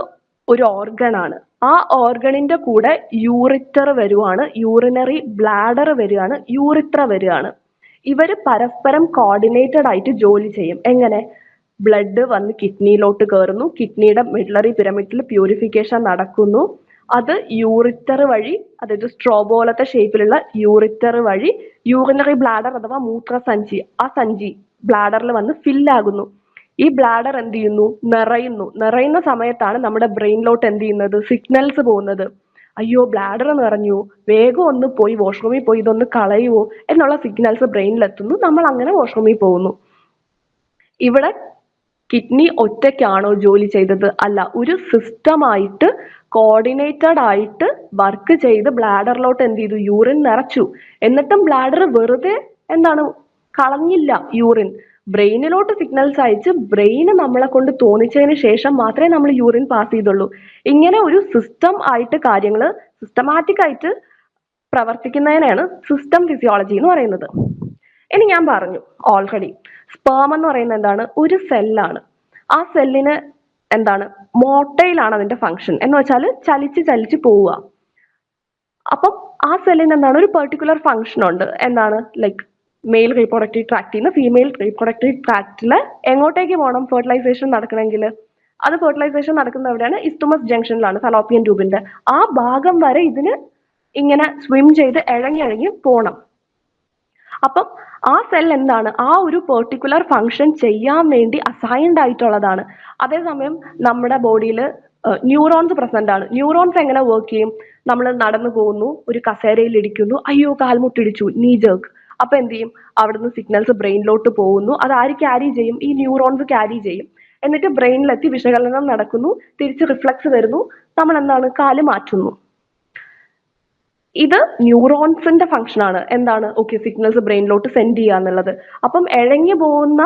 ഒരു ഓർഗൺ ആണ്. ആ ഓർഗണിന്റെ കൂടെ യൂറിറ്റർ വരുവാണ് യൂറിനറി ബ്ലാഡർ വരികയാണ് യൂറിത്ര വരികയാണ് ഇവർ പരസ്പരം കോർഡിനേറ്റഡ് ആയിട്ട് ജോലി ചെയ്യും. എങ്ങനെ? ബ്ലഡ് വന്ന് കിഡ്നിയിലോട്ട് കയറുന്നു കിഡ്നിയുടെ മിഡ്ലറി പിരമിഡിൽ പ്യൂരിഫിക്കേഷൻ നടക്കുന്നു. അത് യൂറിറ്റർ വഴി അതായത് സ്ട്രോ പോലത്തെ ഷേപ്പിലുള്ള യൂറിറ്റർ വഴി യൂറിനറി ബ്ലാഡർ അഥവാ മൂത്രസഞ്ചി ആ സഞ്ചി ബ്ലാഡറിൽ വന്ന് ഫില്ലാകുന്നു ഈ ബ്ലാഡർ എന്ത് ചെയ്യുന്നു? നിറയുന്നു. നിറയുന്ന സമയത്താണ് നമ്മുടെ ബ്രെയിനിലോട്ട് എന്ത് ചെയ്യുന്നത്? സിഗ്നൽസ് പോകുന്നത്. അയ്യോ ബ്ലാഡർ നിറഞ്ഞു. വേഗം ഒന്ന് പോയി വാഷ്റൂമിൽ പോയി ഇതൊന്ന് കളയുവോ എന്നുള്ള സിഗ്നൽസ് ബ്രെയിനിൽ എത്തുന്നു. നമ്മൾ അങ്ങനെ വാഷ്റൂമിൽ പോകുന്നു. ഇവിടെ കിഡ്നി ഒറ്റയ്ക്കാണോ ജോലി ചെയ്തത്? അല്ല ഒരു സിസ്റ്റമായിട്ട് കോർഡിനേറ്റഡ് ആയിട്ട് വർക്ക് ചെയ്ത് ബ്ലാഡറിലോട്ട് എന്ത് ചെയ്തു? യൂറിൻ നിറച്ചു. എന്നിട്ടും ബ്ലാഡർ വെറുതെ എന്താണ്? കളഞ്ഞില്ല യൂറിൻ ബ്രെയിനിലോട്ട് സിഗ്നൽസ് അയച്ച് ബ്രെയിന് നമ്മളെ കൊണ്ട് തോന്നിച്ചതിന് ശേഷം മാത്രമേ നമ്മൾ യൂറിൻ പാസ് ചെയ്തുള്ളൂ. ഇങ്ങനെ ഒരു സിസ്റ്റം ആയിട്ട് കാര്യങ്ങൾ സിസ്റ്റമാറ്റിക് ആയിട്ട് പ്രവർത്തിക്കുന്നതിനാണ് സിസ്റ്റം ഫിസിയോളജി എന്ന് പറയുന്നത്. ഇനി ഞാൻ പറഞ്ഞു ഓൾറെഡി സ്പേം എന്ന് പറയുന്നത് എന്താണ്? ഒരു സെല്ലാണ് ആ സെല്ലിന് എന്താണ്? മോട്ടയിലാണ് അതിന്റെ ഫംഗ്ഷൻ എന്ന് വെച്ചാൽ ചലിച്ച് ചലിച്ച് പോവുക. അപ്പം ആ സെല്ലിന് എന്താണ് ഒരു പെർട്ടിക്കുലർ ഫംഗ്ഷൻ ഉണ്ട്. എന്താണ്? ലൈക്ക് മെയിൽ റീപ്രൊഡക്റ്റീവ് ട്രാക്റ്റിൽ നിന്ന് ഫീമെയിൽ റീപ്രൊഡക്റ്റീവ് ട്രാക്റ്റിൽ എങ്ങോട്ടേക്ക് പോകണം ഫെർട്ടിലൈസേഷൻ നടക്കണമെങ്കിൽ അത് ഫെർട്ടിലൈസേഷൻ നടക്കുന്ന എവിടെയാണ്? ഇസ്തുമസ് ജംഗ്ഷനിലാണ് ഫലോപ്പിയൻ ട്യൂബിന്റെ ആ ഭാഗം വരെ ഇതിന് ഇങ്ങനെ സ്വിം ചെയ്ത് ഇഴങ്ങി ഇഴങ്ങി പോണം. അപ്പം ആ സെൽ എന്താണ്? ആ ഒരു പെർട്ടിക്കുലർ ഫങ്ഷൻ ചെയ്യാൻ വേണ്ടി അസൈൻഡ് ആയിട്ടുള്ളതാണ്. അതേസമയം നമ്മുടെ ബോഡിയിൽ ന്യൂറോൺസ് പ്രസന്റ് ആണ്. ന്യൂറോൺസ് എങ്ങനെ വർക്ക് ചെയ്യും? നമ്മൾ നടന്നു പോകുന്നു ഒരു കസേരയിൽ ഇടിക്കുന്നു അയ്യോ കാൽമുട്ടിടിച്ചു നീ ജേക്ക് അപ്പൊ എന്ത് ചെയ്യും? അവിടുന്ന് സിഗ്നൽസ് ബ്രെയിനിലോട്ട് പോകുന്നു. അത് ആര് ക്യാരി ചെയ്യും? ഈ ന്യൂറോൺസ് ക്യാരി ചെയ്യും. എന്നിട്ട് ബ്രെയിനിലെത്തി വിശകലനം നടക്കുന്നു തിരിച്ച് റിഫ്ലക്സ് വരുന്നു. നമ്മൾ എന്താണ്? കാൽ മാറ്റുന്നു. ഇത് ന്യൂറോൺസിന്റെ ഫംഗ്ഷൻ ആണ്. എന്താണ്? ഓക്കെ സിഗ്നൽസ് ബ്രെയിനിലോട്ട് സെൻഡ് ചെയ്യുക എന്നുള്ളത്. അപ്പം ഇഴഞ്ഞു പോകുന്ന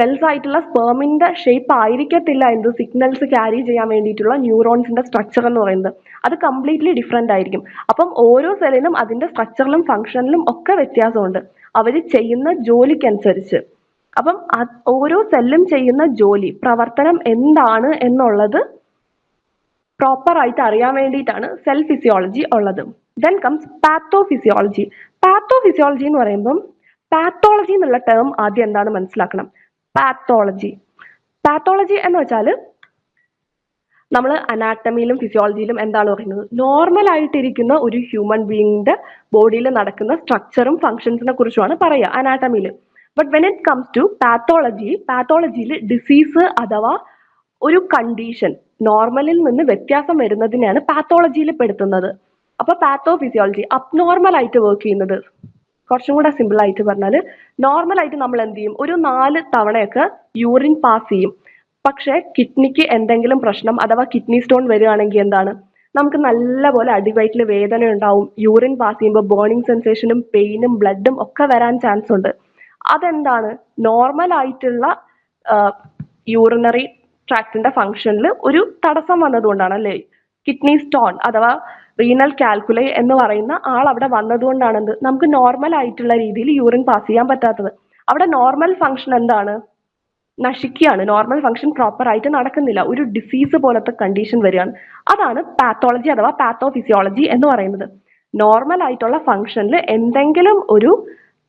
സെൽസ് ആയിട്ടുള്ള സ്പേമിന്റെ ഷേപ്പ് ആയിരിക്കത്തില്ല എന്ത് സിഗ്നൽസ് ക്യാരി ചെയ്യാൻ വേണ്ടിയിട്ടുള്ള ന്യൂറോൺസിന്റെ സ്ട്രക്ചർ എന്ന് പറയുന്നത്. അത് കംപ്ലീറ്റ്ലി ഡിഫറെന്റ് ആയിരിക്കും. അപ്പം ഓരോ സെല്ലിനും അതിന്റെ സ്ട്രക്ചറിലും ഫംഗ്ഷനിലും ഒക്കെ വ്യത്യാസമുണ്ട്. അവർ ചെയ്യുന്ന ജോലിക്കനുസരിച്ച്. അപ്പം ഓരോ സെല്ലും ചെയ്യുന്ന ജോലി പ്രവർത്തനം എന്താണ് എന്നുള്ളത് പ്രോപ്പർ ആയിട്ട് അറിയാൻ വേണ്ടിയിട്ടാണ് സെൽ ഫിസിയോളജി ഉള്ളത്. Then comes pathophysiology pathophysiology എന്ന് പറയുമ്പം പാത്തോളജി എന്നുള്ള ടേം ആദ്യം എന്താണ് മനസ്സിലാക്കണം? പാത്തോളജി പാത്തോളജി എന്ന് വെച്ചാൽ നമ്മൾ അനാട്ടമിയിലും ഫിസിയോളജിയിലും എന്താണ് പറയുന്നത്? നോർമൽ ആയിട്ടിരിക്കുന്ന ഒരു ഹ്യൂമൻ ബീയിങ്ങിന്റെ ബോഡിയിൽ നടക്കുന്ന സ്ട്രക്ചറും ഫങ്ഷൻസിനെ കുറിച്ചുമാണ് പറയുക അനാട്ടമിയിൽ but when it comes to pathology പാത്തോളജിയിൽ disease അഥവാ ഒരു കണ്ടീഷൻ നോർമലിൽ നിന്ന് വ്യത്യാസം വരുന്നതിനെയാണ് പാത്തോളജിയിൽ പെടുത്തുന്നത്. അപ്പൊ പാത്തോ ഫിസിയോളജി അബ്നോർമൽ ആയിട്ട് വർക്ക് ചെയ്യുന്നത്. കുറച്ചും കൂടെ സിമ്പിൾ ആയിട്ട് പറഞ്ഞാൽ നോർമൽ ആയിട്ട് നമ്മൾ എന്ത് ചെയ്യും? ഒരു നാല് തവണയൊക്കെ യൂറിൻ പാസ് ചെയ്യും. പക്ഷേ കിഡ്നിക്ക് എന്തെങ്കിലും പ്രശ്നം അഥവാ കിഡ്നി സ്റ്റോൺ വരികയാണെങ്കിൽ എന്താണ്? നമുക്ക് നല്ലപോലെ അടിവയറ്റിൽ വേദന ഉണ്ടാവും. യൂറിൻ പാസ് ചെയ്യുമ്പോൾ ബേണിംഗ് സെൻസേഷനും പെയിനും ബ്ലഡും ഒക്കെ വരാൻ ചാൻസ് ഉണ്ട്. അതെന്താണ്? നോർമൽ ആയിട്ടുള്ള യൂറിനറി ട്രാക്റ്റിന്റെ ഫംഗ്ഷനിൽ ഒരു തടസ്സം വന്നതുകൊണ്ടാണ് അല്ലേ കിഡ്നി സ്റ്റോൺ അഥവാ റീനൽ കാൽക്കുലേ എന്ന് പറയുന്ന ആൾ അവിടെ വന്നതുകൊണ്ടാണ് എന്ത് നമുക്ക് നോർമൽ ആയിട്ടുള്ള രീതിയിൽ യൂറിൻ പാസ് ചെയ്യാൻ പറ്റാത്തത്. അവിടെ നോർമൽ ഫംഗ്ഷൻ എന്താണ്? നശിക്കുകയാണ്. നോർമൽ ഫംഗ്ഷൻ പ്രോപ്പർ ആയിട്ട് നടക്കുന്നില്ല. ഒരു ഡിസീസ് പോലത്തെ കണ്ടീഷൻ വരികയാണ്. അതാണ് പാത്തോളജി അഥവാ പാത്തോഫിസിയോളജി എന്ന് പറയുന്നത്. നോർമൽ ആയിട്ടുള്ള ഫംഗ്ഷനിൽ എന്തെങ്കിലും ഒരു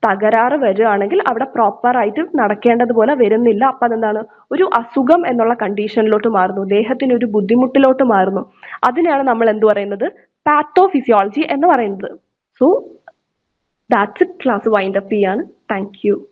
തകരാറ് വരികയാണെങ്കിൽ അവിടെ പ്രോപ്പർ ആയിട്ട് നടക്കേണ്ടതുപോലെ വരുന്നില്ല. അപ്പൊ അതെന്താണ്? ഒരു അസുഖം എന്നുള്ള കണ്ടീഷനിലോട്ട് മാറുന്നു. ദേഹത്തിന് ഒരു ബുദ്ധിമുട്ടിലോട്ട് മാറുന്നു. അതിനെയാണ് നമ്മൾ എന്ത് പറയുന്നത്? പാത്തോഫിസിയോളജി എന്ന് പറയുന്നത്. So that's it class wind up ചെയ്യാണ്. Thank you